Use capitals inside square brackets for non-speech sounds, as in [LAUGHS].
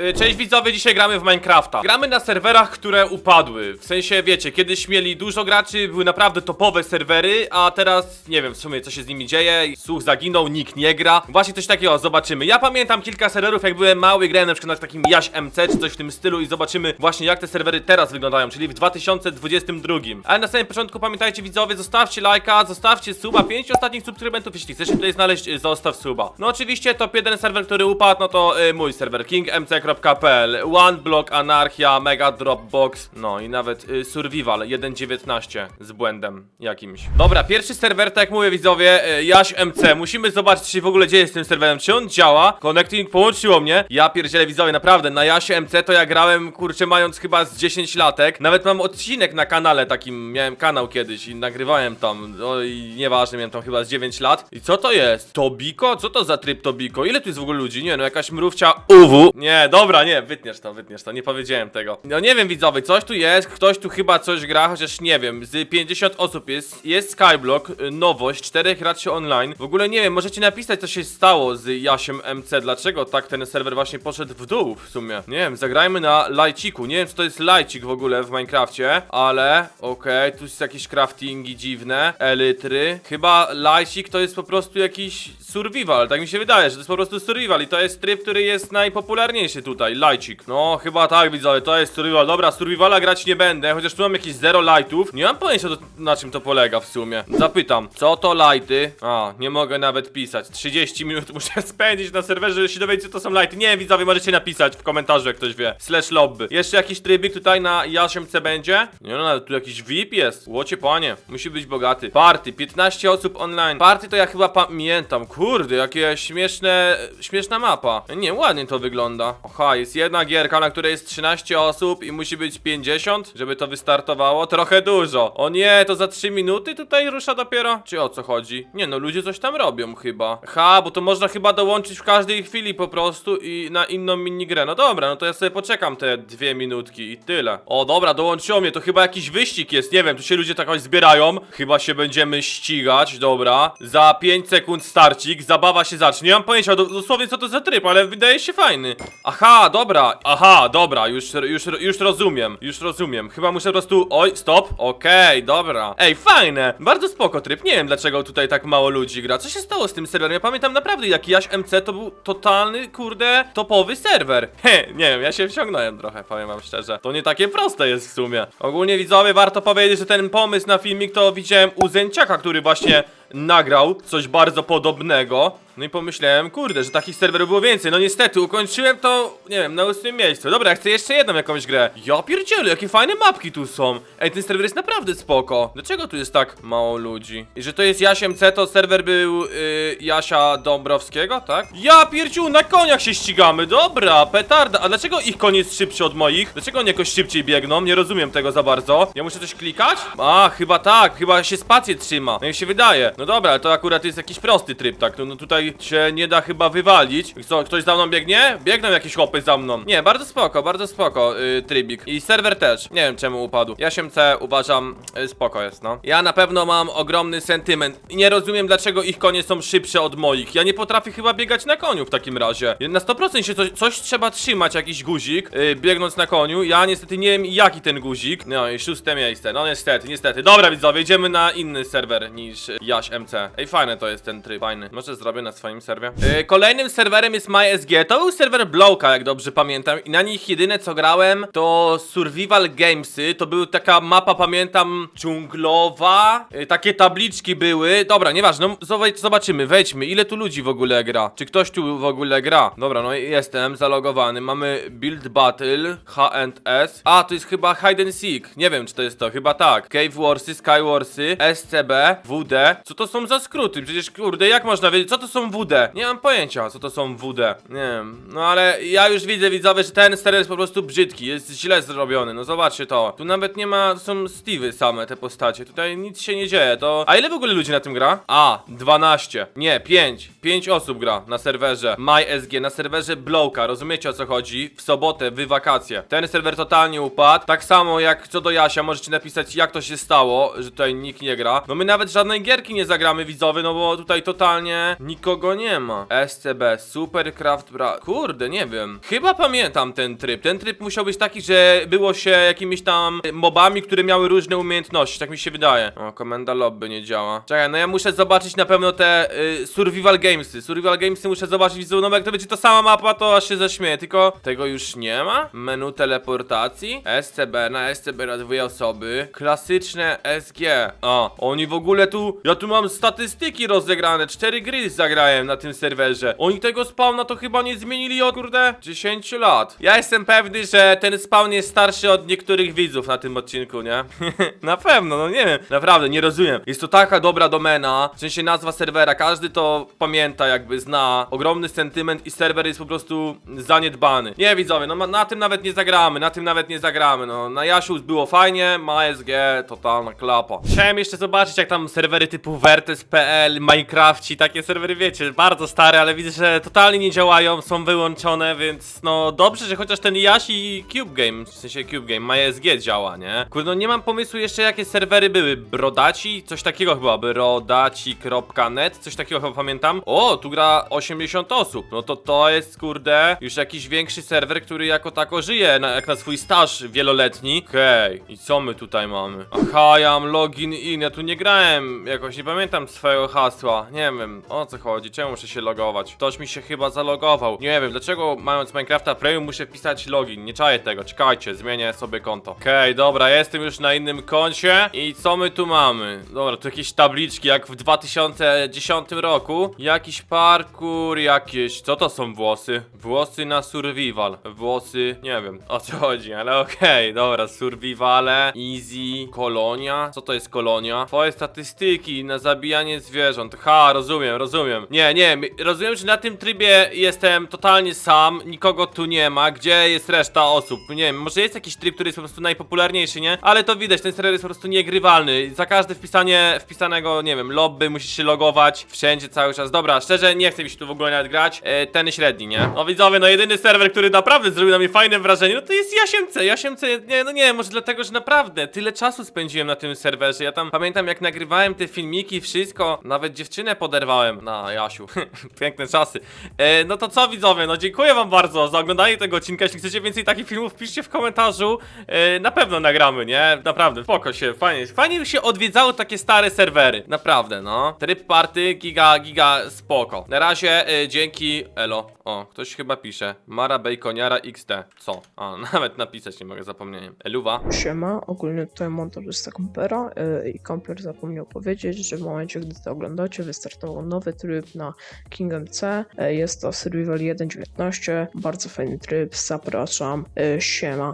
Y, Cześć widzowie, dzisiaj gramy w Minecrafta. Gramy na serwerach, które upadły. W sensie, wiecie, kiedyś mieli dużo graczy, były naprawdę topowe serwery, a teraz nie wiem w sumie co się z nimi dzieje. Słuch zaginął, nikt nie gra. Właśnie coś takiego, zobaczymy. Ja pamiętam kilka serwerów, jak byłem mały, grałem na przykład na takim Jaś MC czy coś w tym stylu i zobaczymy właśnie jak te serwery teraz wyglądają, czyli w 2022. Ale na samym początku pamiętajcie widzowie, zostawcie lajka, zostawcie suba, 5 ostatnich subskrybentów, jeśli chcesz tutaj znaleźć, y, zostaw suba. No oczywiście top jeden serwer, który upadł, no to y, mój serwer, kingmc.pl, OneBlock, Anarchia, Mega Dropbox, no i nawet y, Survival 1.19 z błędem jakimś. Dobra, pierwszy serwer, tak jak mówię widzowie, y, Jaś MC, musimy zobaczyć, czy się w ogóle dzieje z tym serwerem, czy on działa, Connecting połączyło mnie, ja pierdzielę widzowie, naprawdę, na Jasie MC to ja grałem, kurczę, mając chyba z 10 latek, nawet mam odcinek na kanale takim, miałem kanał kiedyś i nagrywałem tam, no i nieważne, miałem tam chyba z 9 lat. I co to jest? Tobiko? Co to za tryb Tobiko? Ile tu jest w ogóle ludzi? Nie no, jakaś mrówcia UW. Nie, dobra, nie, wytniesz to, wytniesz to, nie powiedziałem tego. No nie wiem widzowie, coś tu jest, ktoś tu chyba coś gra, chociaż nie wiem, z 50 osób jest, jest Skyblock, y, nowość, 4 graczy online. W ogóle nie wiem, możecie napisać co się stało z Jasiem MC, dlaczego tak ten serwer właśnie poszedł w dół w sumie. Nie wiem, zagrajmy na lajciku, nie wiem czy to jest lajcik w ogóle w Minecrafcie, ale okej, tu są jakieś craftingi dziwne, elitry. Chyba lajcik to jest po prostu jakiś survival, tak mi się wydaje, że to jest po prostu survival i to jest tryb, który jest najpopularniejszy tutaj, lajcik. No, chyba tak widzowie, to jest survival. Dobra, survivala grać nie będę, chociaż tu mam jakieś zero lightów. Nie mam pojęcia to, na czym to polega w sumie. Zapytam, co to lighty? A, nie mogę nawet pisać. 30 minut [LAUGHS] muszę spędzić na serwerze, żeby się dowiedzieć, co to są lighty. Nie wiem, widzowie, możecie napisać w komentarzu, jak ktoś wie. Slash lobby. Jeszcze jakiś trybik tutaj na Jasiemce będzie? Nie no, tu jakiś VIP jest. Łocie panie, musi być bogaty. Party, 15 osób online. Party to ja chyba pamiętam. Kurde, jakie śmieszne, śmieszna mapa. Nie, ładnie to wygląda. Oha, jest jedna gierka, na której jest 13 osób i musi być 50, żeby to wystartowało. Trochę dużo. O nie, to za 3 minuty tutaj rusza dopiero? Czy o co chodzi? Nie no, ludzie coś tam robią chyba. Ha, bo to można chyba dołączyć w każdej chwili po prostu i na inną minigrę. No dobra, no to ja sobie poczekam te dwie minutki i tyle. O dobra, dołączyło mnie, to chyba jakiś wyścig jest, nie wiem, tu się ludzie tak zbierają. Chyba się będziemy ścigać, dobra. Za 5 sekund starcik, zabawa się zacznie. Nie mam pojęcia do, dosłownie co to za tryb, ale wydaje się fajny. Aha, dobra, aha, dobra, już, już, już rozumiem, już rozumiem. Chyba muszę po prostu, oj, stop, okej, dobra. Ej, fajne, bardzo spoko tryb, nie wiem dlaczego tutaj tak mało ludzi gra. Co się stało z tym serwerem? Ja pamiętam naprawdę, jak Jaś MC to był totalny, kurde, topowy serwer. [LAUGHS] He, nie wiem, ja się wciągnąłem trochę, powiem wam szczerze. To nie takie proste jest w sumie. Ogólnie widzowie, warto powiedzieć, że ten pomysł na filmik to widziałem u Zęciaka, który właśnie nagrał coś bardzo podobnego. No i pomyślałem, kurde, że takich serwerów było więcej. No niestety, ukończyłem to, nie wiem, na ósmym miejscu. Dobra, ja chcę jeszcze jedną jakąś grę. Ja pierdzielę, jakie fajne mapki tu są. Ej, ten serwer jest naprawdę spoko. Dlaczego tu jest tak mało ludzi? I że to jest Jasiem C, to serwer był yy, Jasia Dąbrowskiego, tak? Ja pierdziu, na koniach się ścigamy. Dobra, petarda. A dlaczego ich koń jest szybszy od moich? Dlaczego oni jakoś szybciej biegną? Nie rozumiem tego za bardzo. Ja muszę coś klikać? A, chyba tak, chyba się spację trzyma. No jak się wydaje. No dobra, ale to akurat jest jakiś prosty tryb, tak? No, no tutaj się nie da chyba wywalić. Co, ktoś za mną biegnie? Biegną jakieś chłopy za mną. Nie, bardzo spoko, bardzo spoko yy, trybik. I serwer też. Nie wiem czemu upadł. Ja się C uważam yy, spoko jest, no. Ja na pewno mam ogromny sentyment. I nie rozumiem dlaczego ich konie są szybsze od moich. Ja nie potrafię chyba biegać na koniu w takim razie. Na 100% się coś, coś trzeba trzymać, jakiś guzik, yy, biegnąc na koniu. Ja niestety nie wiem jaki ten guzik. No i szóste miejsce. No niestety, niestety. Dobra widzowie, idziemy na inny serwer niż Jaś MC. Ej, fajny to jest ten tryb, fajny. Może zrobię na swoim serwie. Yy, kolejnym serwerem jest MySG. To był serwer Blowka, jak dobrze pamiętam. I na nich jedyne co grałem to Survival Gamesy. To była taka mapa, pamiętam, dżunglowa. Yy, takie tabliczki były. Dobra, nieważne. No, zobac- zobaczymy, wejdźmy. Ile tu ludzi w ogóle gra? Czy ktoś tu w ogóle gra? Dobra, no jestem zalogowany. Mamy Build Battle, H&S. A, to jest chyba Hide and Seek. Nie wiem, czy to jest to. Chyba tak. Cave Warsy, Sky Warsy, SCB, WD. Co to są za skróty? Przecież kurde, jak można wiedzieć, co to są WD? Nie mam pojęcia, co to są WD. Nie wiem. No ale ja już widzę, widzowie, że ten serwer jest po prostu brzydki, jest źle zrobiony. No zobaczcie to. Tu nawet nie ma, to są Steve'y same te postacie. Tutaj nic się nie dzieje. To. A ile w ogóle ludzi na tym gra? A, 12. Nie, 5. 5 osób gra na serwerze MySG, na serwerze Blowka. Rozumiecie o co chodzi? W sobotę, wy wakacje. Ten serwer totalnie upadł. Tak samo jak co do Jasia, możecie napisać jak to się stało, że tutaj nikt nie gra. No my nawet żadnej gierki nie nie zagramy widzowy, no bo tutaj totalnie nikogo nie ma. SCB, Supercraft Bra... Kurde, nie wiem. Chyba pamiętam ten tryb. Ten tryb musiał być taki, że było się jakimiś tam mobami, które miały różne umiejętności, tak mi się wydaje. O, komenda lobby nie działa. Czekaj, no ja muszę zobaczyć na pewno te y, survival gamesy. Survival gamesy muszę zobaczyć widzowie, no bo jak to będzie ta sama mapa, to aż się zaśmieję. Tylko tego już nie ma. Menu teleportacji. SCB na SCB na dwie osoby. Klasyczne SG. O, oni w ogóle tu. Ja tu mam statystyki rozegrane. Cztery gry zagrałem na tym serwerze. Oni tego spawna to chyba nie zmienili od kurde 10 lat. Ja jestem pewny, że ten spawn jest starszy od niektórych widzów na tym odcinku, nie? [LAUGHS] na pewno, no nie wiem. Naprawdę, nie rozumiem. Jest to taka dobra domena, w sensie nazwa serwera, każdy to pamięta, jakby zna. Ogromny sentyment i serwer jest po prostu zaniedbany. Nie widzowie, no na tym nawet nie zagramy, na tym nawet nie zagramy, no. Na Jasiu było fajnie, ma SG, totalna klapa. Chciałem jeszcze zobaczyć, jak tam serwery typu Vertes.pl, Minecrafci, takie serwery, wiecie, bardzo stare, ale widzę, że totalnie nie działają, są wyłączone, więc no dobrze, że chociaż ten Jaś i Cube Game, w sensie Cube Game, MySG działa, nie? Kurde, no nie mam pomysłu jeszcze, jakie serwery były. Brodaci? Coś takiego chyba, brodaci.net, coś takiego chyba pamiętam. O, tu gra 80 osób, no to to jest, kurde, już jakiś większy serwer, który jako tako żyje, na, jak na swój staż wieloletni. Okej, i co my tutaj mamy? Aha, ja mam login in, ja tu nie grałem, jakoś nie pamiętam swojego hasła, nie wiem, o co chodzi, czemu muszę się logować? Ktoś mi się chyba zalogował, nie wiem, dlaczego mając Minecrafta Premium muszę wpisać login, nie czaję tego, czekajcie, zmienię sobie konto. Okej, dobra, jestem już na innym koncie i co my tu mamy? Dobra, tu jakieś tabliczki, jak w 2010 roku, jakiś parkour, jakieś, co to są włosy? Włosy na survival, włosy, nie wiem, o co chodzi, ale okej, dobra, survivale, easy, kolonia, co to jest kolonia? Twoje statystyki na zabijanie zwierząt, ha, rozumiem, rozumiem. Nie, nie, mi- rozumiem, że na tym trybie jestem totalnie sam, nikogo tu nie ma, gdzie jest reszta osób? Nie wiem, może jest jakiś tryb, który jest po prostu najpopularniejszy, nie? Ale to widać, ten serwer jest po prostu niegrywalny. Za każde wpisanie, wpisanego, nie wiem, lobby musisz się logować wszędzie cały czas. Dobra, szczerze nie chce mi się tu w ogóle nawet grać. E, ten średni, nie? No widzowie, no jedyny serwer, który naprawdę zrobił na mnie fajne wrażenie, no to jest Jasiemce. Jasiemce, nie, no nie, może dlatego, że naprawdę tyle czasu spędziłem na tym serwerze. Ja tam pamiętam, jak nagrywałem te filmiki, wszystko, nawet dziewczynę poderwałem na Jasiu. [LAUGHS] Piękne czasy. E, no to co widzowie, no dziękuję wam bardzo za oglądanie tego odcinka. Jeśli chcecie więcej takich filmów, piszcie w komentarzu. E, na pewno nagramy, nie? Naprawdę, spoko się, fajnie. Fajnie się odwiedzało takie stare serwery. Naprawdę, no. Tryb party, giga, giga, spoko. Na razie, e, dzięki, elo. O, ktoś chyba pisze. Mara Baconiara XT. Co? A, [LAUGHS] nawet napisać nie mogę, zapomniałem. Eluwa. Siema, ogólnie tutaj montażysta kompera yy, i komper zapomniał powiedzieć, że w momencie, gdy to oglądacie, wystartował nowy tryb na Kingdom C. Yy, jest to Survival 1.19, bardzo fajny tryb, zapraszam, yy, siema.